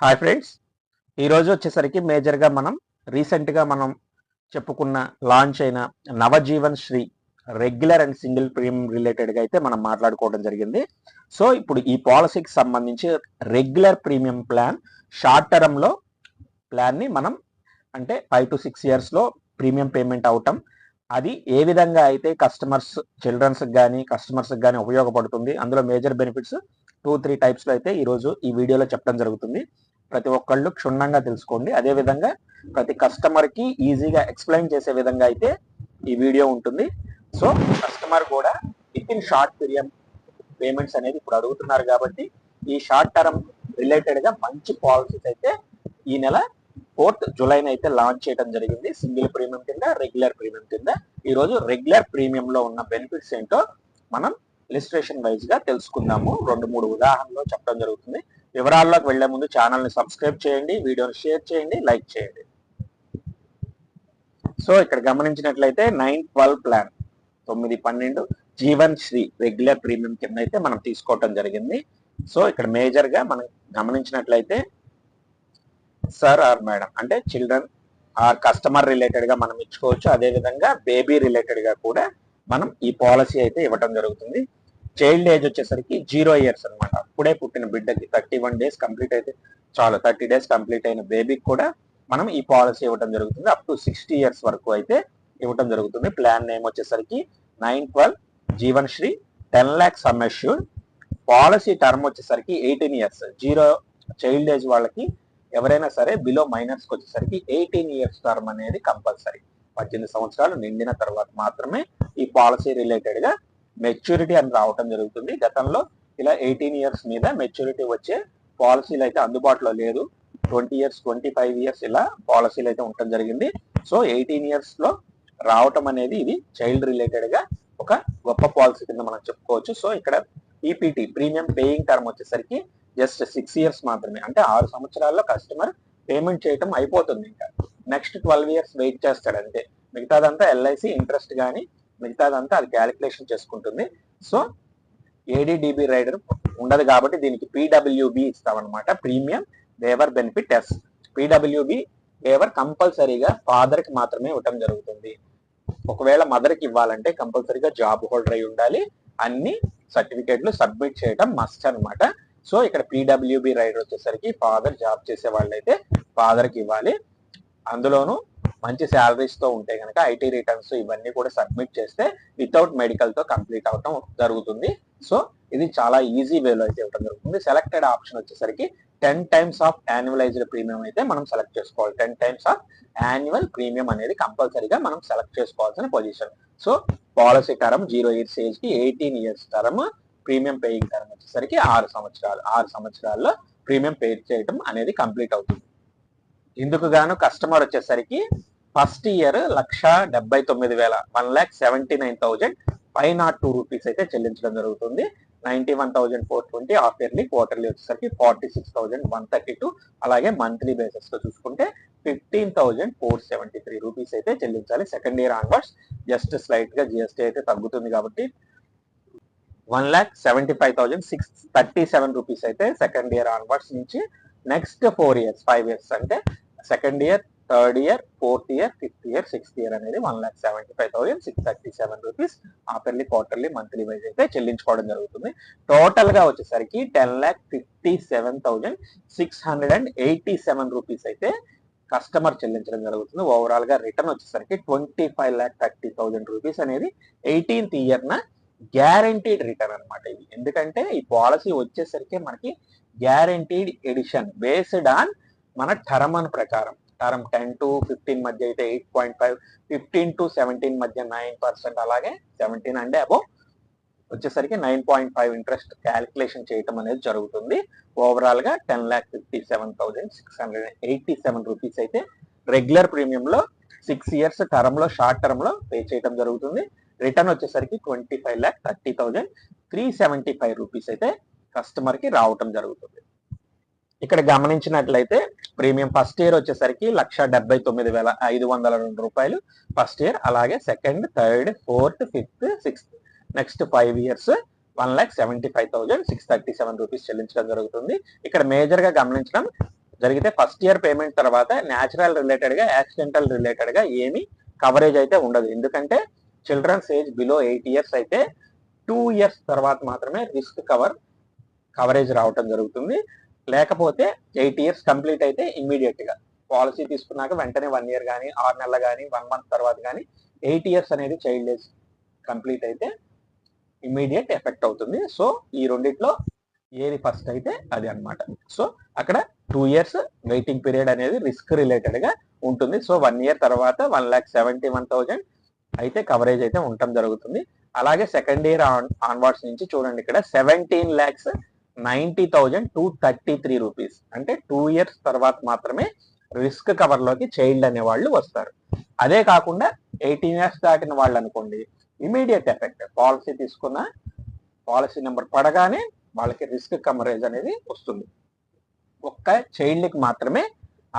Hi friends ఈరోజు వచ్చేసరికి మేజర్గా మనం రీసెంట్గా మనం చెప్పుకున్న లాంచ్ అయిన Navjeevan Shree regular and single premium రిలేటెడ్గా అయితే మనం మాట్లాడుకోవడం జరిగింది. సో ఇప్పుడు ఈ పాలసీకి సంబంధించి రెగ్యులర్ ప్రీమియం ప్లాన్ షార్ట్ టర్మ్లో ప్లాన్ని మనం అంటే ఫైవ్ టు సిక్స్ ఇయర్స్లో ప్రీమియం పేమెంట్ అవటం అది ఏ విధంగా అయితే కస్టమర్స్ చిల్డ్రన్స్కి కానీ కస్టమర్స్కి కానీ ఉపయోగపడుతుంది అందులో మేజర్ బెనిఫిట్స్ టూ త్రీ టైప్స్లో అయితే ఈరోజు ఈ వీడియోలో చెప్పడం జరుగుతుంది. ప్రతి ఒక్కళ్ళు క్షుణ్ణంగా తెలుసుకోండి. అదే విధంగా ప్రతి కస్టమర్కి ఈజీగా ఎక్స్ప్లెయిన్ చేసే విధంగా అయితే ఈ వీడియో ఉంటుంది. సో కస్టమర్ కూడా within short period payments అనేది ఇప్పుడు అడుగుతున్నారు కాబట్టి ఈ షార్ట్ టర్మ్ రిలేటెడ్గా మంచి పాలసీస్ అయితే ఈ నెల ఫోర్త్ జూలైన అయితే లాంచ్ చేయడం జరిగింది. సింగిల్ ప్రీమియం కింద రెగ్యులర్ ప్రీమియం కింద. ఈ రోజు రెగ్యులర్ ప్రీమియం లో ఉన్న బెనిఫిట్స్ ఏంటో మనం లిస్ట్రేషన్ వైజ్గా తెలుసుకుందాము. రెండు మూడు ఉదాహరణలు చెప్పడం జరుగుతుంది. వివరాల్లోకి వెళ్ళే ముందు ఛానల్ని సబ్స్క్రైబ్ చేయండి వీడియోని షేర్ చేయండి లైక్ చేయండి. సో ఇక్కడ గమనించినట్లయితే నైన్ ట్వెల్వ్ ప్లాన్ తొమ్మిది పన్నెండు. జీవన్ శ్రీ రెగ్యులర్ ప్రీమియం కింద అయితే మనం తీసుకోవటం జరిగింది. సో ఇక్కడ మేజర్గా మనం గమనించినట్లయితే సార్ ఆర్ మేడం అంటే చిల్డ్రన్ ఆర్ కస్టమర్ రిలేటెడ్గా మనం ఇచ్చుకోవచ్చు. అదేవిధంగా బేబీ రిలేటెడ్గా కూడా మనం ఈ పాలసీ అయితే ఇవ్వటం జరుగుతుంది. చైల్డ్ ఏజ్ వచ్చేసరికి జీరో ఇయర్స్ అనమాట అప్పుడే పుట్టిన బిడ్డకి థర్టీ వన్ డేస్ కంప్లీట్ అయితే చాలు. థర్టీ డేస్ కంప్లీట్ అయిన బేబీకి కూడా మనం ఈ పాలసీ ఇవ్వడం జరుగుతుంది. అప్ టు సిక్స్టీ ఇయర్స్ వరకు అయితే ఇవ్వడం జరుగుతుంది. ప్లాన్ నేమ్ వచ్చేసరికి nine twelve Jeevan Shri ten lakhs sum assured policy term వచ్చేసరికి eighteen years. Zero child age వాళ్ళకి ఎవరైనా సరే బిలో మైనర్స్కి వచ్చేసరికి ఎయిటీన్ ఇయర్స్ టర్మ్ అనేది కంపల్సరీ. పద్దెనిమిది సంవత్సరాలు నిండిన తర్వాత మాత్రమే ఈ పాలసీ రిలేటెడ్గా మెచ్యూరిటీ అని రావటం జరుగుతుంది. గతంలో ఇలా ఎయిటీన్ ఇయర్స్ మీద మెచ్యూరిటీ వచ్చే పాలసీలు అయితే అందుబాటులో లేదు. Twenty years twenty five years ఇలా పాలసీలు అయితే ఉండటం జరిగింది. సో ఎయిటీన్ ఇయర్స్లో రావటం అనేది ఇది చైల్డ్ రిలేటెడ్గా ఒక గొప్ప పాలసీ కింద మనం చెప్పుకోవచ్చు. సో ఇక్కడ ఈపీటీ ప్రీమియం పేయింగ్ టర్మ్ వచ్చేసరికి జస్ట్ సిక్స్ ఇయర్స్ మాత్రమే. అంటే ఆరు సంవత్సరాల్లో కస్టమర్ పేమెంట్ చేయటం అయిపోతుంది ఇంకా. నెక్స్ట్ ట్వెల్వ్ ఇయర్స్ వెయిట్ చేస్తాడు అంతే మిగతాదంతా ఎల్ఐసి ఇంట్రెస్ట్ కానీ మిగతాదంతా అది క్యాలిక్యులేషన్ చేసుకుంటుంది. సో ఏడిడిబి రైడర్ ఉండదు కాబట్టి దీనికి PWB ఇస్తామన్నమాట. Premium waiver benefit as PWB waiver కంపల్సరీగా ఫాదర్కి మాత్రమే ఇవ్వటం జరుగుతుంది. ఒకవేళ మదర్కి ఇవ్వాలంటే కంపల్సరీగా జాబ్ హోల్డర్ అయి ఉండాలి. అన్ని సర్టిఫికేట్లు సబ్మిట్ చేయడం మస్ట్ అనమాట సో ఇక్కడ పీడబ్ల్యూబి రైడర్ వచ్చేసరికి ఫాదర్ జాబ్ చేసే వాళ్ళైతే ఫాదర్కి ఇవ్వాలి. అందులోనూ మంచి శాలరీస్తో ఉంటే కనుక ఐటీ రిటర్న్స్ ఇవన్నీ కూడా సబ్మిట్ చేస్తే వితౌట్ మెడికల్తో కంప్లీట్ అవటం జరుగుతుంది. సో ఇది చాలా ఈజీ వేలో అయితే ఇవ్వడం జరుగుతుంది. సెలెక్టెడ్ ఆప్షన్ వచ్చేసరికి ten times of annualised premium అయితే మనం సెలెక్ట్ చేసుకోవాలి. Ten times of annual premium అనేది కంపల్సరీగా మనం సెలెక్ట్ చేసుకోవాల్సిన position so policy term zero years ఏజ్కి eighteen years term premium paying term వచ్చేసరికి ఆరు సంవత్సరాలు. ఆరు సంవత్సరాల్లో ప్రీమియం పే చేయడం అనేది కంప్లీట్ అవుతుంది. ఇందుకు గాను కస్టమర్ వచ్చేసరికి ఫస్ట్ ఇయర్ లక్ష డెబ్బై తొమ్మిది వేల one lakh seventy nine thousand five nought two rupees అయితే చెల్లించడం జరుగుతుంది. Ninety one thousand four twenty half yearly quarterly వచ్చేసరికి forty six thousand one thirty two. అలాగే మంత్లీ బేసిస్లో చూసుకుంటే fifteen thousand four seventy three rupees అయితే చెల్లించాలి. సెకండ్ ఇయర్ ఆన్వర్డ్స్ జస్ట్ స్లైట్గా జిఎస్టీ అయితే తగ్గుతుంది కాబట్టి one lakh seventy five thousand six thirty seven rupees అయితే సెకండ్ ఇయర్ ఆన్వర్డ్స్ నుంచి next four years five years అంటే second year third year fourth year fifth year sixth year అనేది one lakh seventy five thousand six thirty seven rupees half yearly quarterly monthly wise అయితే చెల్లించుకోవడం జరుగుతుంది. టోటల్గా వచ్చేసరికి ten lakh fifty seven thousand six hundred and eighty seven rupees అయితే customer చెల్లించడం జరుగుతుంది. ఓవరాల్గా రిటర్న్ వచ్చేసరికి twenty five lakh thirty thousand rupees అనేది ఎయిటీన్త్ ఇయర్ న గ్యారంటీడ్ రిటర్న్ అనమాట ఇది. ఎందుకంటే ఈ పాలసీ వచ్చేసరికి మనకి గ్యారంటీడ్ ఎడిషన్ బేస్డ్ ఆన్ మన టర్మ్ అని ప్రకారం. టర్మ్ టెన్ టు ఫిఫ్టీన్ మధ్య అయితే eight point five fifteen to seventeen మధ్య నైన్ పర్సెంట్ అలాగే సెవెంటీన్ అంటే అబో వచ్చేసరికి nine point five interest calculation చేయటం అనేది జరుగుతుంది. ఓవరాల్గా ten lakh fifty seven thousand six hundred eighty seven rupees అయితే రెగ్యులర్ ప్రీమియం లో సిక్స్ ఇయర్స్ టర్మ్లో షార్ట్ టర్మ్లో పే చేయడం జరుగుతుంది. రిటర్న్ వచ్చేసరికి twenty five lakh thirty thousand three seventy five rupees అయితే కస్టమర్కి రావటం జరుగుతుంది. ఇక్కడ గమనించినట్లయితే ప్రీమియం ఫస్ట్ ఇయర్ వచ్చేసరికి లక్ష డెబ్బై తొమ్మిది వేల ఐదు వందల రెండు రూపాయలు ఫస్ట్ ఇయర్ అలాగే second third fourth fifth sixth next five years one lakh seventy five thousand six thirty seven rupees చెల్లించడం జరుగుతుంది. ఇక్కడ మేజర్గా గమనించడం జరిగితే ఫస్ట్ ఇయర్ పేమెంట్ తర్వాత న్యాచురల్ రిలేటెడ్గా యాక్సిడెంటల్ రిలేటెడ్గా ఏమి కవరేజ్ అయితే ఉండదు. ఎందుకంటే children's age below eight years అయితే టూ ఇయర్స్ తర్వాత మాత్రమే రిస్క్ కవర్ కవరేజ్ రావటం జరుగుతుంది. లేకపోతే ఎయిట్ ఇయర్స్ కంప్లీట్ అయితే ఇమ్మీడియట్గా. పాలసీ తీసుకున్నాక వెంటనే వన్ ఇయర్ కానీ ఆరు నెలలు కానీ వన్ మంత్ తర్వాత కానీ ఎయిట్ ఇయర్స్ అనేది చైల్డ్ ఏజ్ కంప్లీట్ అయితే ఇమ్మీడియట్ ఎఫెక్ట్ అవుతుంది. సో ఈ రెండిట్లో ఏది ఫస్ట్ అయితే అది అన్నమాట. సో అక్కడ టూ ఇయర్స్ వెయిటింగ్ పీరియడ్ అనేది రిస్క్ రిలేటెడ్గా ఉంటుంది. సో వన్ ఇయర్ తర్వాత one lakh seventy one thousand అయితే కవరేజ్ అయితే ఉండటం జరుగుతుంది. అలాగే సెకండ్ ఇయర్ ఆన్వర్డ్స్ నుంచి చూడండి ఇక్కడ seventeen lakhs ninety thousand two thirty three rupees. అంటే టూ ఇయర్స్ తర్వాత మాత్రమే రిస్క్ కవర్లోకి చైల్డ్ అనే వాళ్ళు వస్తారు. అదే కాకుండా ఎయిటీన్ ఇయర్స్ దాటిన వాళ్ళు అనుకోండి ఇమీడియట్ ఎఫెక్ట్ పాలసీ తీసుకున్న పాలసీ నెంబర్ పడగానే వాళ్ళకి రిస్క్ కవరేజ్ అనేది వస్తుంది. ఒక్క చైల్డ్కి మాత్రమే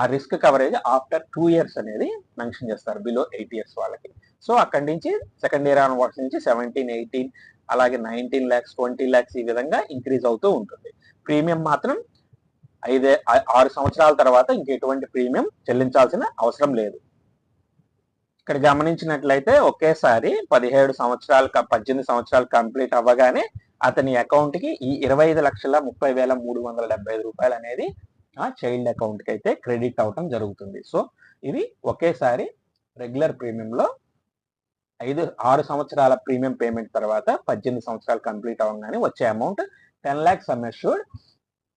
ఆ risk coverage after two years అనేది మెన్షన్ చేస్తారు బిలో ఎయిట్ ఇయర్స్ వాళ్ళకి. సో అక్కడి నుంచి సెకండ్ ఇయర్ ఆన్వర్డ్స్ నుంచి సెవెంటీన్ ఎయిటీన్ అలాగే నైన్టీన్ ల్యాక్స్ ట్వంటీ ల్యాక్స్ ఈ విధంగా ఇంక్రీజ్ అవుతూ ఉంటుంది. ప్రీమియం మాత్రం ఐదే ఆరు సంవత్సరాల తర్వాత ఇంకెటువంటి ప్రీమియం చెల్లించాల్సిన అవసరం లేదు. ఇక్కడ గమనించినట్లయితే ఒకేసారి పదిహేడు సంవత్సరాలు పద్దెనిమిది సంవత్సరాలు కంప్లీట్ అవ్వగానే అతని అకౌంట్కి ఈ ఇరవై ఐదు లక్షల ముప్పై వేల మూడు వందల డెబ్బై ఐదు రూపాయలు అనేది ఆ చైల్డ్ అకౌంట్కి అయితే క్రెడిట్ అవటం జరుగుతుంది. సో ఇది ఒకేసారి రెగ్యులర్ ప్రీమియంలో ఐదు ఆరు సంవత్సరాల ప్రీమియం పేమెంట్ తర్వాత పద్దెనిమిది సంవత్సరాలు కంప్లీట్ అవ్వగానే వచ్చే amount ten lakhs sum assured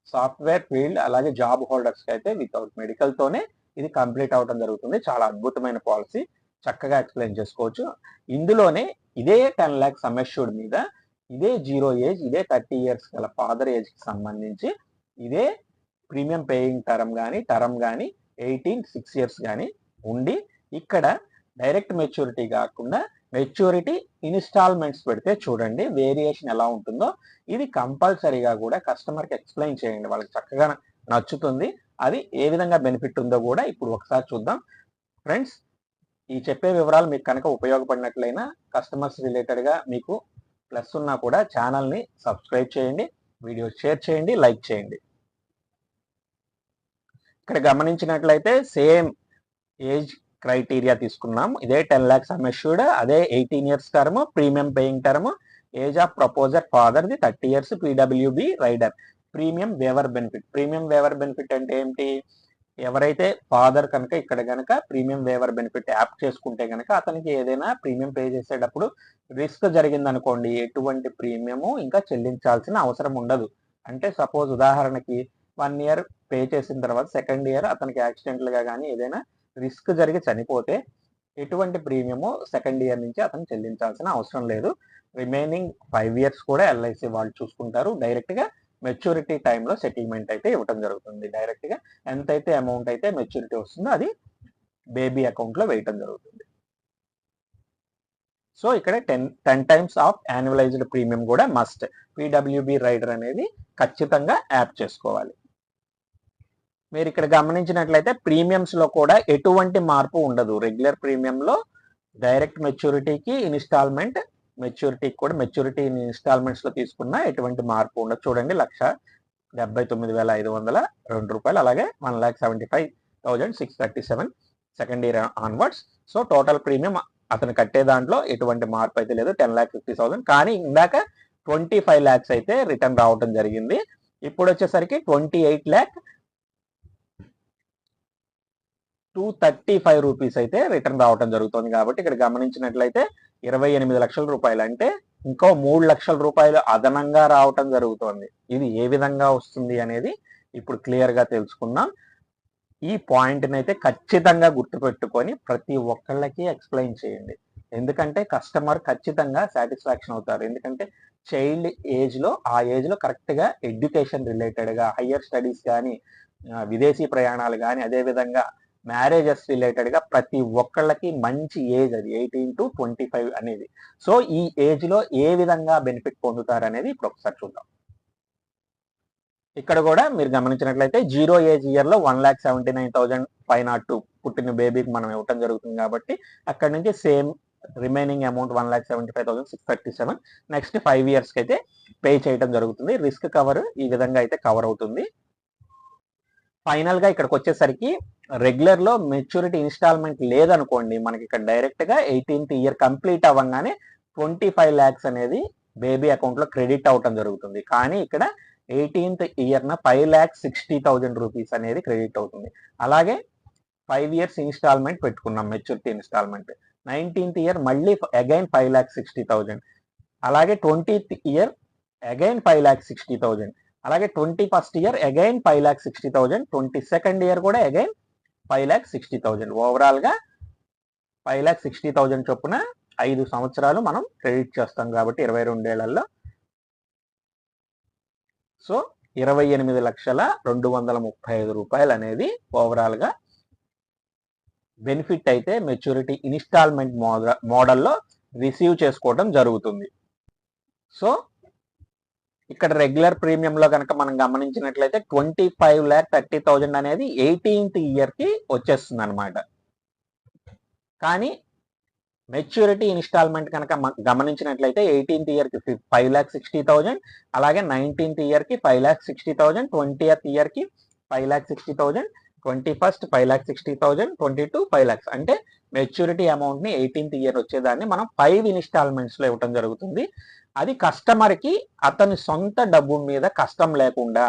software field అలాగే జాబ్ హోల్డర్స్కి అయితే వితౌట్ మెడికల్ తోనే ఇది కంప్లీట్ అవడం జరుగుతుంది. చాలా అద్భుతమైన పాలసీ. చక్కగా ఎక్స్ప్లెయిన్ చేసుకోవచ్చు. ఇందులోనే ఇదే టెన్ ల్యాక్స్ సమ్మెష్యూర్డ్ మీద ఇదే జీరో ఏజ్ ఇదే థర్టీ ఇయర్స్ గల ఫాదర్ ఏజ్కి సంబంధించి ఇదే ప్రీమియం పేయింగ్ టర్మ్ కానీ టర్మ్ కానీ ఎయిటీన్ సిక్స్ ఇయర్స్ కానీ ఉండి ఇక్కడ డైరెక్ట్ మెచ్యూరిటీ కాకుండా మెచ్యూరిటీ ఇన్స్టాల్మెంట్స్ పెడితే చూడండి వేరియేషన్ ఎలా ఉంటుందో. ఇది కంపల్సరీగా కూడా కస్టమర్కి ఎక్స్ప్లెయిన్ చేయండి. వాళ్ళకి చక్కగా నచ్చుతుంది. అది ఏ విధంగా బెనిఫిట్ ఉందో కూడా ఇప్పుడు ఒకసారి చూద్దాం. ఫ్రెండ్స్ ఈ చెప్పే వివరాలు మీకు కనుక ఉపయోగపడినట్లయినా కస్టమర్స్ రిలేటెడ్గా మీకు ప్లస్ ఉన్నా కూడా ఛానల్ని సబ్స్క్రైబ్ చేయండి. వీడియో షేర్ చేయండి. లైక్ చేయండి. ఇక్కడ గమనించినట్లయితే సేమ్ ఏజ్ క్రైటీరియా తీసుకున్నాం. ఇదే టెన్ ల్యాక్స్ అమెష్యూర్డ్ అదే eighteen years term premium paying term age of proposer father the thirty years PWB rider premium waiver benefit premium waiver benefit అంటే ఏంటి ఎవరైతే ఫాదర్ కనుక ఇక్కడ కనుక ప్రీమియం వేవర్ బెనిఫిట్ యాప్ చేసుకుంటే కనుక అతనికి ఏదైనా ప్రీమియం పే చేసేటప్పుడు రిస్క్ జరిగింది అనుకోండి ఎటువంటి ప్రీమియము ఇంకా చెల్లించాల్సిన అవసరం ఉండదు. అంటే సపోజ్ ఉదాహరణకి వన్ ఇయర్ పే చేసిన తర్వాత సెకండ్ ఇయర్ అతనికి యాక్సిడెంట్లుగా కానీ ఏదైనా రిస్క్ జరిగి చనిపోతే ఎటువంటి ప్రీమియము సెకండ్ ఇయర్ నుంచి అతను చెల్లించాల్సిన అవసరం లేదు. రిమైనింగ్ ఫైవ్ ఇయర్స్ కూడా ఎల్ఐసి వాళ్ళు చూసుకుంటారు. డైరెక్ట్గా మెచ్యూరిటీ టైంలో సెటిల్మెంట్ అయితే ఇవ్వడం జరుగుతుంది. డైరెక్ట్గా ఎంత ఎంతైతే అమౌంట్ అయితే మెచ్యూరిటీ వస్తుందో అది బేబీ అకౌంట్లో వేయటం జరుగుతుంది. సో ఇక్కడ ten ten times of annualised premium కూడా మస్ట్. పీడబ్ల్యూబీ రైడర్ అనేది ఖచ్చితంగా యాప్ చేసుకోవాలి. మీరు ఇక్కడ గమనించినట్లయితే ప్రీమియమ్స్లో కూడా ఎటువంటి మార్పు ఉండదు. రెగ్యులర్ ప్రీమియంలో డైరెక్ట్ మెచ్యూరిటీకి ఇన్స్టాల్మెంట్ మెచ్యూరిటీకి కూడా మెచ్యూరిటీ ఇన్స్టాల్మెంట్స్లో తీసుకున్న ఎటువంటి మార్పు ఉండదు. చూడండి లక్ష డెబ్బై తొమ్మిది వేల ఐదు వందల రెండు రూపాయలు అలాగే one lakh seventy five thousand six thirty seven second year onwards. So total premium అతను కట్టే దాంట్లో ఎటువంటి మార్పు అయితే లేదు. టెన్ ల్యాక్ ఫిఫ్టీ థౌసండ్ కానీ ఇందాక ట్వంటీ ఫైవ్ ల్యాక్స్ అయితే రిటర్న్ రావడం జరిగింది. ఇప్పుడు వచ్చేసరికి twenty eight lakh two thirty five rupees అయితే రిటర్న్ రావటం జరుగుతుంది కాబట్టి ఇక్కడ గమనించినట్లయితే ఇరవై ఎనిమిది లక్షల రూపాయలు అంటే ఇంకో మూడు లక్షల రూపాయలు అదనంగా రావటం జరుగుతోంది. ఇది ఏ విధంగా వస్తుంది అనేది ఇప్పుడు క్లియర్గా తెలుసుకుందాం. ఈ పాయింట్ని అయితే ఖచ్చితంగా గుర్తుపెట్టుకొని ప్రతి ఒక్కళ్ళకి ఎక్స్ప్లెయిన్ చేయండి. ఎందుకంటే కస్టమర్ ఖచ్చితంగా సాటిస్ఫాక్షన్ అవుతారు. ఎందుకంటే చైల్డ్ ఏజ్లో ఆ ఏజ్లో కరెక్ట్గా ఎడ్యుకేషన్ రిలేటెడ్గా హయ్యర్ స్టడీస్ కానీ విదేశీ ప్రయాణాలు కానీ అదే విధంగా మ్యారేజెస్ రిలేటెడ్గా ప్రతి ఒక్కళ్ళకి మంచి ఏజ్ అది ఎయిటీన్ టు ట్వంటీ ఫైవ్ అనేది. సో ఈ ఏజ్లో ఏ విధంగా బెనిఫిట్ పొందుతారు అనేది ఇప్పుడు ఒకసారి చూద్దాం. ఇక్కడ కూడా మీరు గమనించినట్లయితే జీరో ఏజ్ ఇయర్లో one lakh seventy nine thousand five nought two పుట్టిన బేబీకి మనం ఇవ్వటం జరుగుతుంది కాబట్టి అక్కడ నుంచి same remaining amount one lakh seventy five thousand six thirty seven next five ఇయర్స్కి అయితే పే చేయడం జరుగుతుంది. రిస్క్ కవర్ ఈ విధంగా అయితే కవర్ అవుతుంది. ఫైనల్గా ఇక్కడికి వచ్చేసరికి రెగ్యులర్లో మెచ్యూరిటీ ఇన్స్టాల్మెంట్ లేదనుకోండి మనకి ఇక్కడ డైరెక్ట్గా ఎయిటీన్త్ ఇయర్ కంప్లీట్ అవ్వగానే ట్వంటీ ఫైవ్ ల్యాక్స్ అనేది బేబీ అకౌంట్లో క్రెడిట్ అవటం జరుగుతుంది. కానీ ఇక్కడ ఎయిటీన్త్ ఇయర్ నా five lakhs sixty thousand rupees అనేది క్రెడిట్ అవుతుంది. అలాగే ఫైవ్ ఇయర్స్ ఇన్స్టాల్మెంట్ పెట్టుకున్నాం మెచ్యూరిటీ ఇన్స్టాల్మెంట్ నైన్టీన్త్ ఇయర్ మళ్ళీ again five lakhs sixty thousand అలాగే twentieth year again five lakhs sixty thousand అలాగే twenty first year again five lakh sixty thousand twenty second year కూడా again five lakh sixty thousand ఓవరాల్గా five lakh sixty thousand చొప్పున ఐదు సంవత్సరాలు మనం credit చేస్తాం కాబట్టి ఇరవై రెండేళ్ళలో సో ఇరవై ఎనిమిది లక్షల రెండు వందల ముప్పై ఐదు రూపాయలు అనేది ఓవరాల్గా బెనిఫిట్ అయితే మెచ్యూరిటీ ఇన్స్టాల్మెంట్ మోడల్లో రిసీవ్ చేసుకోవడం జరుగుతుంది. సో ఇక్కడ రెగ్యులర్ ప్రీమియంలో కనుక మనం గమనించినట్లయితే twenty five lakh thirty thousand అనేది ఎయిటీన్త్ ఇయర్కి వచ్చేస్తుంది అనమాట కానీ మెచ్యూరిటీ ఇన్స్టాల్మెంట్ కనుక గమనించినట్లయితే ఎయిటీన్త్ ఇయర్కి ఫైవ్ ల్యాక్ సిక్స్టీ థౌజండ్ అలాగే నైన్టీన్త్ ఇయర్కి five lakh sixty thousand twentieth ఇయర్కి five lakh sixty thousand twenty first five lakh sixty thousand twenty two five lakhs అంటే మెచ్యూరిటీ అమౌంట్ని ఎయిటీన్త్ ఇయర్ వచ్చేదాన్ని మనం ఫైవ్ ఇన్స్టాల్మెంట్స్లో ఇవ్వడం జరుగుతుంది. అది కస్టమర్కి అతని సొంత డబ్బు మీద కష్టం లేకుండా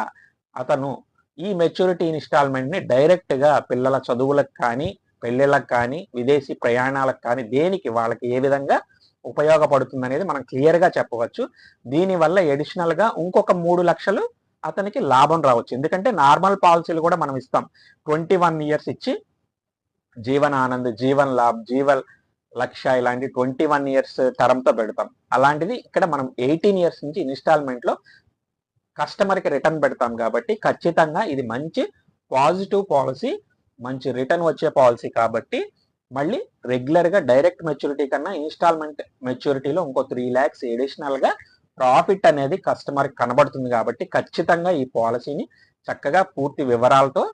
అతను ఈ మెచ్యూరిటీ ఇన్స్టాల్మెంట్ని డైరెక్ట్గా పిల్లల చదువులకు కానీ పెళ్ళిళ్ళకి కానీ విదేశీ ప్రయాణాలకు కానీ దేనికి వాళ్ళకి ఏ విధంగా ఉపయోగపడుతుంది అనేది మనం క్లియర్గా చెప్పవచ్చు. దీనివల్ల ఎడిషనల్గా ఇంకొక మూడు లక్షలు అతనికి లాభం రావచ్చు. ఎందుకంటే నార్మల్ పాలసీలు కూడా మనం ఇస్తాం. ట్వంటీ వన్ ఇయర్స్ ఇచ్చి జీవన్ ఆనంద్ జీవన్ లాభ్ జీవన్ లక్ష ఇలాంటి ట్వంటీ వన్ ఇయర్స్ టర్మ్తో పెడతాం. అలాంటిది ఇక్కడ మనం ఎయిటీన్ ఇయర్స్ నుంచి ఇన్స్టాల్మెంట్లో కస్టమర్కి రిటర్న్ పెడతాం కాబట్టి ఖచ్చితంగా ఇది మంచి పాజిటివ్ పాలసీ మంచి రిటర్న్ వచ్చే పాలసీ కాబట్టి మళ్ళీ రెగ్యులర్గా డైరెక్ట్ మెచ్యూరిటీ కన్నా ఇన్స్టాల్మెంట్ మెచ్యూరిటీలో ఇంకో త్రీ ల్యాక్స్ ఎడిషనల్గా ప్రాఫిట్ అనేది కస్టమర్ కనబడుతుంది కాబట్టి ఖచ్చితంగా ఈ పాలసీని చక్కగా పూర్తి వివరాలతో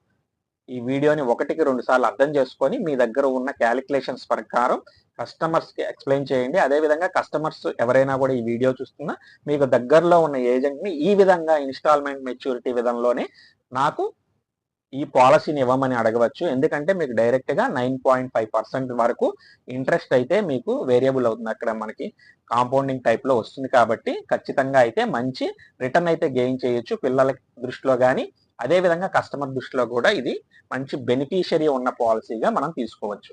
ఈ వీడియోని ఒకటికి రెండు సార్లు అర్థం చేసుకొని మీ దగ్గర ఉన్న క్యాలిక్యులేషన్స్ ప్రకారం కస్టమర్స్కి ఎక్స్ప్లెయిన్ చేయండి. అదే విధంగా కస్టమర్స్ ఎవరైనా కూడా ఈ వీడియో చూస్తున్నా మీకు దగ్గరలో ఉన్న ఏజెంట్ని ఈ విధంగా ఇన్స్టాల్మెంట్ మెచ్యూరిటీ విధంలోనే నాకు ఈ పాలసీని ఇవ్వమని అడగవచ్చు. ఎందుకంటే మీకు డైరెక్ట్గా నైన్ పాయింట్ ఫైవ్ పర్సెంట్ వరకు ఇంట్రెస్ట్ అయితే మీకు వేరియబుల్ అవుతుంది. అక్కడ మనకి కాంపౌండింగ్ టైప్లో వస్తుంది కాబట్టి ఖచ్చితంగా అయితే మంచి రిటర్న్ అయితే గెయిన్ చేయొచ్చు పిల్లల దృష్టిలో కానీ అదే విధంగా కస్టమర్ దృష్టిలో కూడా ఇది మంచి బెనిఫిషియరీ ఉన్న పాలసీగా మనం తీసుకోవచ్చు.